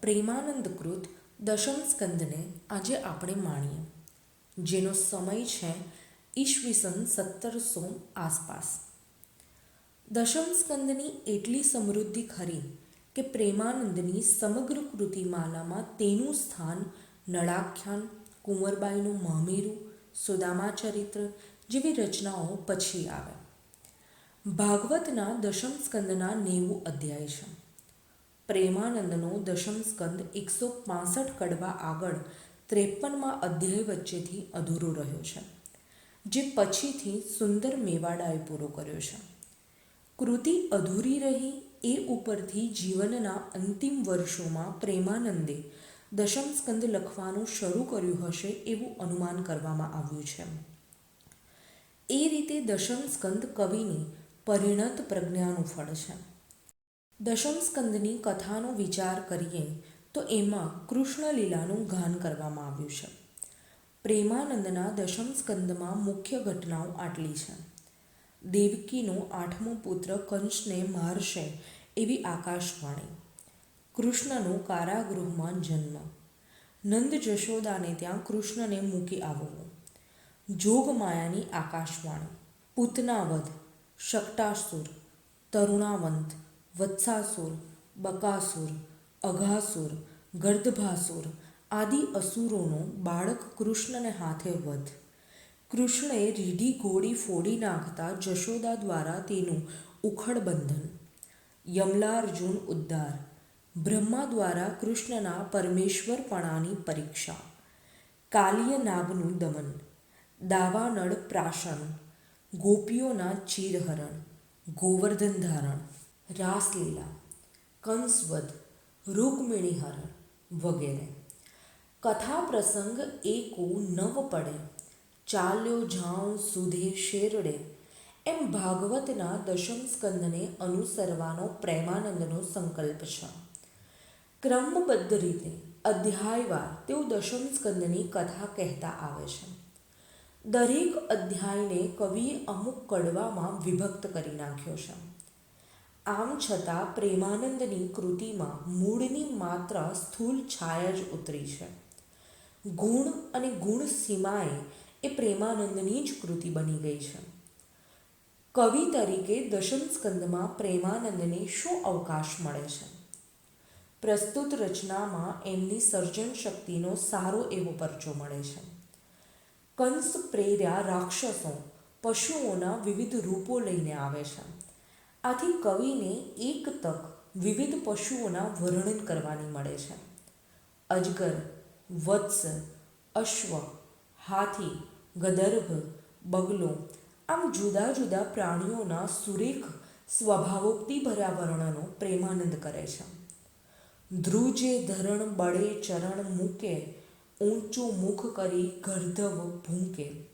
પ્રેમાનંદ કૃત દશમ સ્કંદને આજે આપણે માણીએ. જેનો સમય છે ઈસવીસન સત્તરસો આસપાસ. દશમ સ્કંદની એટલી સમૃદ્ધિ ખરી કે પ્રેમાનંદની સમગ્ર કૃતિમાલામાં તેનું સ્થાન નળાખ્યાન, કુંવરબાઈનું મામેરું, સુદામા ચરિત્ર જેવી રચનાઓ પછી આવે. ભાગવતના દશમ સ્કંદના નેવું અધ્યાય છે. પ્રેમાનંદનો દશમ સ્કંદ એકસો પાસઠ કડવા આગળ ત્રેપનમાં અધ્યાય વચ્ચેથી અધૂરો રહ્યો છે, જે પછીથી સુંદર મેવાડાએ પૂરો કર્યો છે. કૃતિ અધૂરી રહી એ ઉપરથી જીવનના અંતિમ વર્ષોમાં પ્રેમાનંદે દશમ સ્કંદ લખવાનું શરૂ કર્યું હશે એવું અનુમાન કરવામાં આવ્યું છે. એ રીતે દશમ સ્કંદ કવિની પરિણત પ્રજ્ઞાનું ફળ છે. દશમ સ્કંદની કથાનો વિચાર કરીએ, તો એમાં કૃષ્ણ લીલાનું ગાન કરવામાં આવ્યું છે. પ્રેમાનંદના દશમ સ્કંદમાં મુખ્ય ઘટનાઓ આટલી છે. દેવકીનો આઠમો પુત્ર કંસને મારશે એવી આકાશવાણી. કૃષ્ણનો કારાગૃહમાં જન્મ. નંદ જશોદાને ત્યાં કૃષ્ણને મૂકી આવવું. જોગમાયાની આકાશવાણી. પૂતનાવધ, શક્ટાસુર, તરુણાવંત વત્સાસુર બકાસુર અઘાસુર ગર્દભાસુર આદિ અસુરોનો બાળક કૃષ્ણને હાથે વધ કૃષ્ણએ રીઢી ઘોડી ફોડી નાખતા જશોદા દ્વારા તેનું ઉખડ બંધન યમલાર્જુન ઉદ્ધાર બ્રહ્મા દ્વારા કૃષ્ણના પરમેશ્વરપણાની પરીક્ષા કાલિય નાગનું દમન દાવાનળ પ્રાશન ગોપીઓના ચીરહરણ ગોવર્ધન ધારણ રાસલીલા કંસવધ રૂકમિણીહરણ વગેરે. કથા પ્રસંગ એકુ નવ પડે. ચાલ્યો જાઉં સુધે શેરડે. એમ ભાગવતના દશમ સ્કંદને અનુસરવાનો પ્રેમાનંદનો સંકલ્પ છે. ક્રમબદ્ધ રીતે અધ્યાયવાર તેઓ દશમ સ્કંદની કથા કહેતા આવે છે. દરેક અધ્યાયને કવિએ અમુક કડવામાં વિભક્ત કરી નાખ્યો છે. આમ છતાં પ્રેમાનંદની કૃતિમાં મૂળની માત્ર સ્થૂલ છાયા જ ઉતરી છે. ગુણ અને ગુણ સીમાએ એ પ્રેમાનંદની જ કૃતિ બની ગઈ છે. કવિ તરીકે દશમ સ્કંદમાં પ્રેમાનંદને શું અવકાશ મળે છે? પ્રસ્તુત રચનામાં એમની સર્જન શક્તિનો સારો એવો પરચો મળે છે. કંસ પ્રેર્યા રાક્ષસો પશુઓના વિવિધ રૂપો લઈને આવે છે. આથી કવિને એક તક વિવિધ પશુઓના વર્ણન કરવાની મળે છે. અજગર, વત્સ, અશ્વ, હાથી, ગદર્ભ, બગલો આમ જુદા જુદા પ્રાણીઓના સુરેખ સ્વભાવોક્તિભર્યા વર્ણનો પ્રેમાનંદ કરે છે. ધ્રુજે ધરણ, બળે ચરણ મૂકે, ઊંચું મુખ કરી ગર્ધવ ભૂંકે.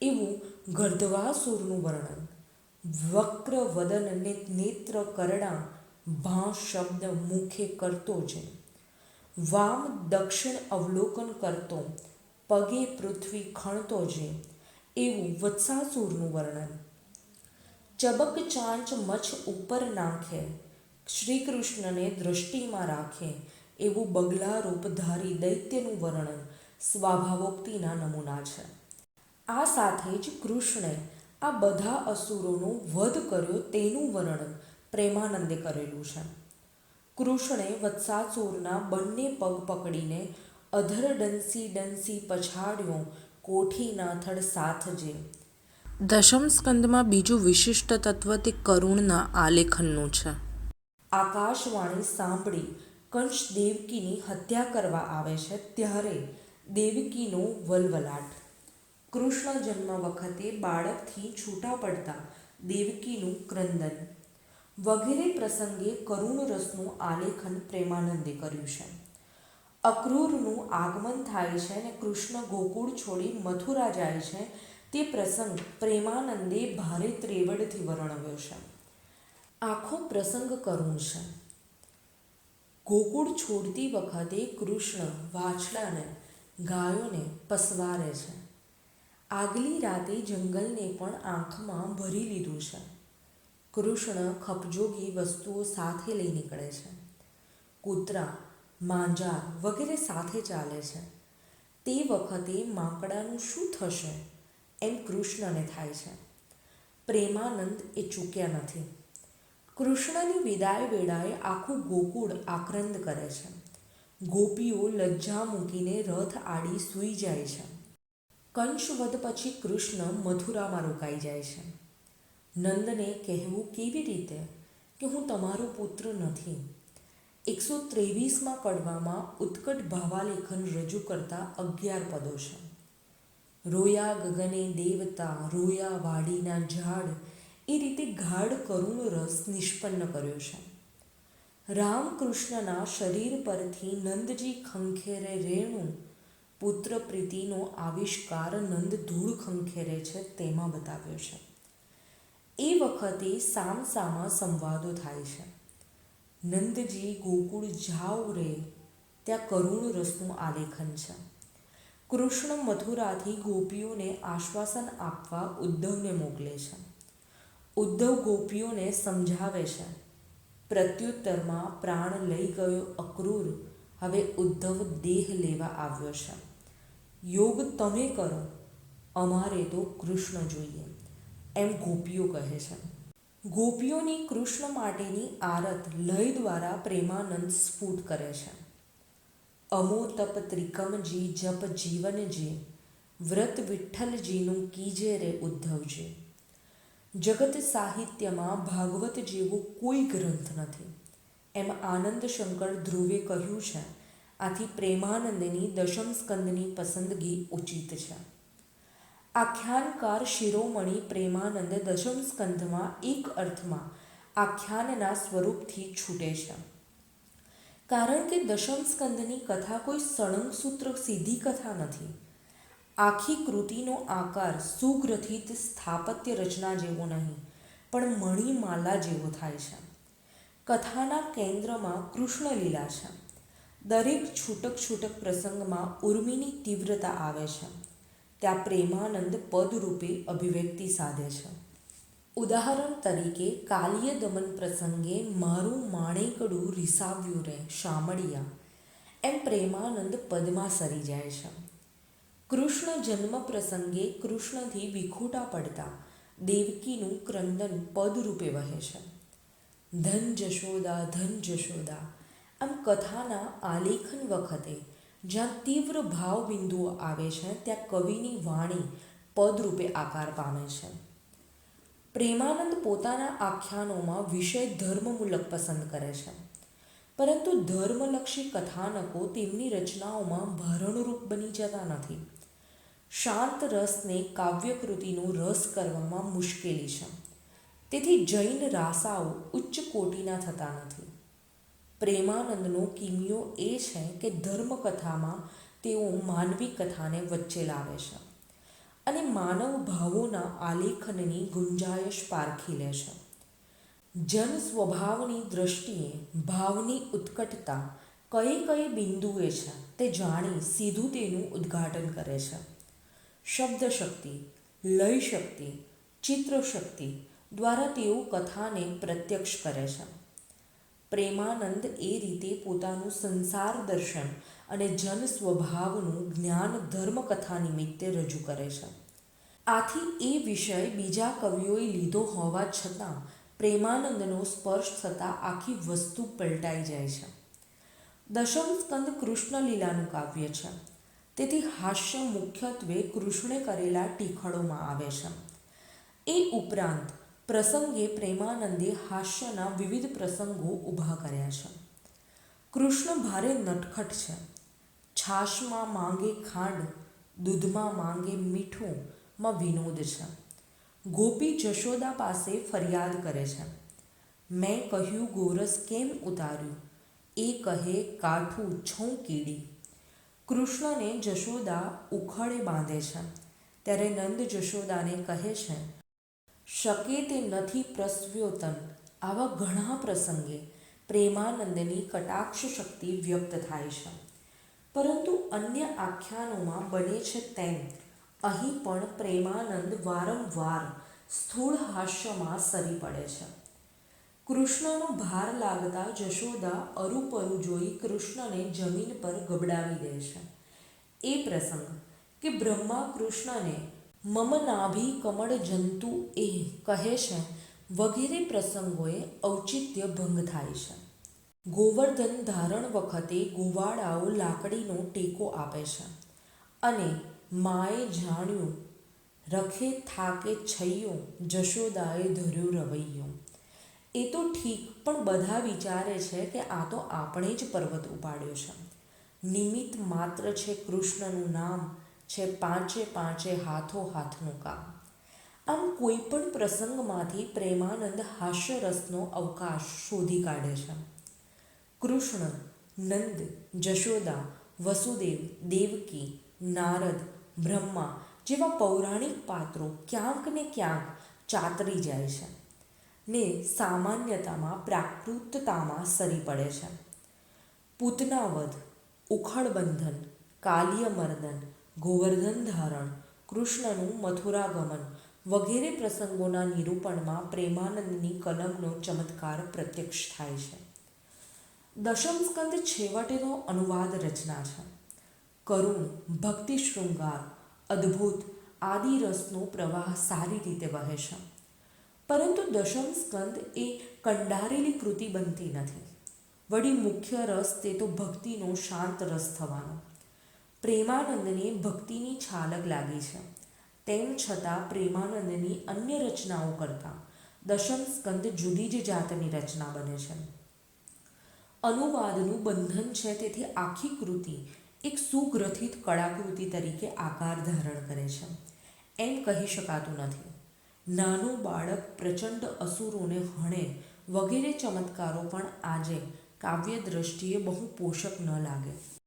એવું ગર્ધવાસુરનું વર્ણન વક્ર વદન ને નેત્ર કરડા ભા શબ્દ મુખે કરતો છે વામ દક્ષિણ અવલોકન કરતો, પગે પૃથ્વી ખણતો છે એવું વત્સાસુરનું વર્ણન. ચબક ચાંચ મચ્છ ઉપર નાખે શ્રી કૃષ્ણને દૃષ્ટિમાં રાખે, એવું બગલા રૂપધારી દૈત્યનું વર્ણન સ્વભાવોક્તિના નમૂના છે. આ સાથે જ કૃષ્ણે આ બધા અસુરોનો વધ કર્યો તેનું વર્ણન પ્રેમાનંદે કરેલું છે. કૃષ્ણે વત્સાસુરના બંને પગ પકડીને અધર ડંસી ડંસી પછાડ્યો કોઠીના થડ સાથજે દશમ સ્કંદમાં બીજું વિશિષ્ટ તત્વ તે કરુણના આલેખનનું છે. આકાશવાણી સાંભળી કંસ દેવકીની હત્યા કરવા આવે છે ત્યારે દેવકીનો વલવલાટ. કૃષ્ણ જન્મ વખતે બાળકથી છૂટા પડતા દેવકીનું ક્રંદન. વગેરે પ્રસંગે કરુણ રસનું આલેખન પ્રેમાનંદે કર્યું છે. અક્રૂરનું આગમન થાય છે અને કૃષ્ણ ગોકુળ છોડી મથુરા જાય છે, તે પ્રસંગ પ્રેમાનંદે ભારે ત્રેવડથી વર્ણવ્યો છે. આખો પ્રસંગ કરુણ છે. ગોકુળ છોડતી વખતે કૃષ્ણ વાછડાને, ગાયોને પસવારે છે. આગલી રાતે જંગલને પણ આંખમાં ભરી લીધું છે. કૃષ્ણ ખપજોગી વસ્તુઓ સાથે લઈ નીકળે છે. કૂતરા માંજાર વગેરે સાથે ચાલે છે. તે વખતે માંકડાનું શું થશે એમ કૃષ્ણને થાય છે. પ્રેમાનંદ એ ચૂક્યા નથી. કૃષ્ણની વિદાય વેળાએ આખું ગોકુળ આક્રંદ કરે છે. ગોપીઓ લજ્જા મૂકીને રથ આડી સૂઈ જાય છે. કંશવધ પછી કૃષ્ણ મથુરામાં રોકાઈ જાય છે. નંદને કહેવું કેવી રીતે કે હું તમારો પુત્ર નથી? એકસો ત્રેવીસમાં કડવામાં ઉત્કટ ભાવાલેખન રજૂ કરતા અગિયાર પદો છે. રોયા ગગને દેવતા, રોયા વાડીના ઝાડ, એ રીતે ગાઢ કરુણ રસ નિષ્પન્ન કર્યો છે. રામકૃષ્ણના શરીર પરથી નંદજી ખંખેરે રેણું પુત્ર પ્રીતિનો આવિષ્કાર નંદ ધૂળ ખંખેરે છે તેમાં બતાવ્યો છે. એ વખતે સામસામા સંવાદો થાય છે. નંદજી ગોકુળ જાઓ રે, ત્યાં કરુણ રસનું આલેખન છે. કૃષ્ણ મથુરાથી ગોપીઓને આશ્વાસન આપવા ઉદ્ધવને મોકલે છે. ઉદ્ધવ ગોપીઓને સમજાવે છે, પ્રત્યુત્તરમાં પ્રાણ લઈ ગયો અક્રૂર, હવે ઉદ્ધવ દેહ લેવા આવ્યો છે. યોગ તમે કરો, અમારે તો કૃષ્ણ જોઈએ, એમ ગોપીઓ કહે છે. ગોપીઓની કૃષ્ણ માટેની આરત લય દ્વારા પ્રેમાનંદ સ્ફૂટ કરે છે. અમો તપ ત્રિકમજી જપ જીવનજી વ્રત વિઠ્ઠલજીનું કીજે રે ઉદ્ધવજી જગત સાહિત્યમાં ભાગવત જેવો કોઈ ગ્રંથ નથી. એમ આનંદ શંકર ધ્રુવે કહ્યું છે આથી પ્રેમાનંદની દશમ સ્કંદની પસંદગી ઉચિત છે. આખ્યાનકાર શિરોમણી પ્રેમાનંદ દશમ સ્કંધમાં એક અર્થમાં આખ્યાનના સ્વરૂપથી છૂટે છે. કારણ કે દશમ સ્કંદની કથા કોઈ સળંગ સૂત્ર સીધી કથા નથી. આખી કૃતિનો આકાર સુગ્રથિત સ્થાપત્ય રચના જેવો નહીં, પણ મણિમાલા જેવો થાય છે. કથાના કેન્દ્રમાં કૃષ્ણલીલા છે. દરેક છૂટક છૂટક પ્રસંગમાં ઉર્મિની તીવ્રતા આવે છે. ત્યાં પ્રેમાનંદ પદરૂપે અભિવ્યક્તિ સાધે છે. ઉદાહરણ તરીકે, કાલિય દમન પ્રસંગે મારું માણેકડું રિસાવ્યું રે, શામળિયા. એમ પ્રેમાનંદ પદમાં સરી જાય છે. કૃષ્ણ જન્મ પ્રસંગે કૃષ્ણથી વિખૂટા પડતા દેવકીનું ક્રંદન પદરૂપે વહે છે. ધન જશોદા ધન જશોદા આમ કથાના આલેખન વખતે જ્યાં તીવ્ર ભાવબિંદુઓ આવે છે, ત્યાં કવિની વાણી પદરૂપે આકાર પામે છે. પ્રેમાનંદ પોતાના આખ્યાનોમાં વિષય ધર્મમૂલક પસંદ કરે છે. પરંતુ ધર્મલક્ષી કથાનકો તેમની રચનાઓમાં ભરણરૂપ બની જતા નથી. શાંત રસને કાવ્યકૃતિનો રસ કરવામાં મુશ્કેલી છે. તેથી જૈન રાસાઓ ઉચ્ચ કોટીના થતા નથી. પ્રેમાનંદનો કિમિયો એ છે કે ધર્મકથામાં તેઓ માનવી કથાને વચ્ચે લાવે છે અને માનવ ભાવોના આલેખનની ગુંજાયશ પારખી લે છે. જન સ્વભાવની દ્રષ્ટિએ ભાવની ઉત્કટતા કઈ કઈ બિંદુએ છે તે જાણી સીધું તેનું ઉદ્ઘાટન કરે છે. શબ્દ શક્તિ લય શક્તિ ચિત્ર શક્તિ દ્વારા તેઓ કથાને પ્રત્યક્ષ કરે છે. પ્રેમાનંદ એ રીતે પોતાનું સંસાર દર્શન અને જન સ્વભાવનું જ્ઞાન ધર્મકથા નિમિત્તે રજૂ કરે છે. આથી એ વિષય બીજા કવિઓએ લીધો હોવા છતાં પ્રેમાનંદનો સ્પર્શ થતાં આખી વસ્તુ પલટાઈ જાય છે. દશમ સ્કંદ કૃષ્ણલીલાનું કાવ્ય છે. તેથી હાસ્ય મુખ્યત્વે કૃષ્ણે કરેલા ટીખળોમાં આવે છે. એ ઉપરાંત પ્રસંગે પ્રેમાનંદે હાસ્યના વિવિધ પ્રસંગો ઊભા કર્યા છે. કૃષ્ણ ભારે નટખટ છે. છાશમાં માંગે ખાંડ, દૂધમાં માંગે મીઠું માં વિનોદ છે. ગોપી જશોદા પાસે ફરિયાદ કરે છે. મેં કહ્યું, ગોરસ કેમ ઉતાર્યું? એ કહે, કાઠું છું કીડી. કૃષ્ણને જશોદા ઉખળે બાંધે છે. ત્યારે નંદ જશોદાને કહે છે શકે તે નથી પ્રસ્વ્યોતન આવા ઘણા પ્રસંગે પ્રેમાનંદની કટાક્ષ શક્તિ વ્યક્ત થાય છે. પરંતુ અન્ય આખ્યાનોમાં બને છે તેમ. અહીં પણ પ્રેમાનંદ વારંવાર સ્થૂળ હાસ્યમાં સરી પડે છે. કૃષ્ણનો ભાર લાગતા જશોદા અરુપરુ જોઈ કૃષ્ણને જમીન પર ગબડાવી દે છે. એ પ્રસંગ કે બ્રહ્મા કૃષ્ણને મમ નાભી કમળ જંતુ એ કહે છે, વગેરે પ્રસંગોએ ઔચિત્ય ભંગ થાય છે. ગોવર્ધન ધારણ વખતે ગોવાળાઓ લાકડીનો ટેકો આપે છે અને માએ જાણ્યું, રખે થાકે છૈયો, જશોદાએ ધર્યો રવૈયો. એ તો ઠીક, પણ બધા વિચારે છે કે આ તો આપણે જ પર્વત ઉપાડ્યો છે. નિમિત્ત માત્ર છે કૃષ્ણનું નામ છે પાંચે પાંચે હાથો હાથનું કામ આમ કોઈ પણ પ્રસંગમાંથી પ્રેમાનંદ હાસ્યરસનો અવકાશ શોધી કાઢે છે. કૃષ્ણ, નંદ, જશોદા, વસુદેવ, દેવકી, નારદ, બ્રહ્મા જેવા પૌરાણિક પાત્રો ક્યાંક ને ક્યાંક ચાતરી જાય છે ને સામાન્યતામાં પ્રાકૃતતામાં સરી પડે છે. પૂતનાવધ ઉખળબંધન કાલિયમર્દન ગોવર્ધન ધારણ, કૃષ્ણનું મથુરાગમન વગેરે પ્રસંગોના નિરૂપણમાં પ્રેમાનંદની કલમનો ચમત્કાર પ્રત્યક્ષ થાય છે. દશમ સ્કંદ છેવટેનો અનુવાદ રચના છે. કરુણ, ભક્તિ શૃંગાર, અદ્ભુત આદિ રસનો પ્રવાહ સારી રીતે વહે છે. પરંતુ દશમ સ્કંદ એ કંડારેલી કૃતિ બનતી નથી. વળી મુખ્ય રસ તે તો ભક્તિનો શાંત રસ થવાનો. પ્રેમાનંદને ભક્તિની છાલક લાગી છે. તેમ છતાં પ્રેમાનંદની અન્ય રચનાઓ કરતાં દશમ સ્કંદ જુદી જ જાતની રચના બને છે. અનુવાદનું બંધન છે તેથી આખી કૃતિ એક સુગ્રથિત કળાકૃતિ તરીકે આકાર ધારણ કરે છે. એમ કહી શકાતું નથી. નાનું બાળક પ્રચંડ અસુરોને હણે વગેરે ચમત્કારો પણ આજે કાવ્ય દ્રષ્ટિએ બહુ પોષક ન લાગે.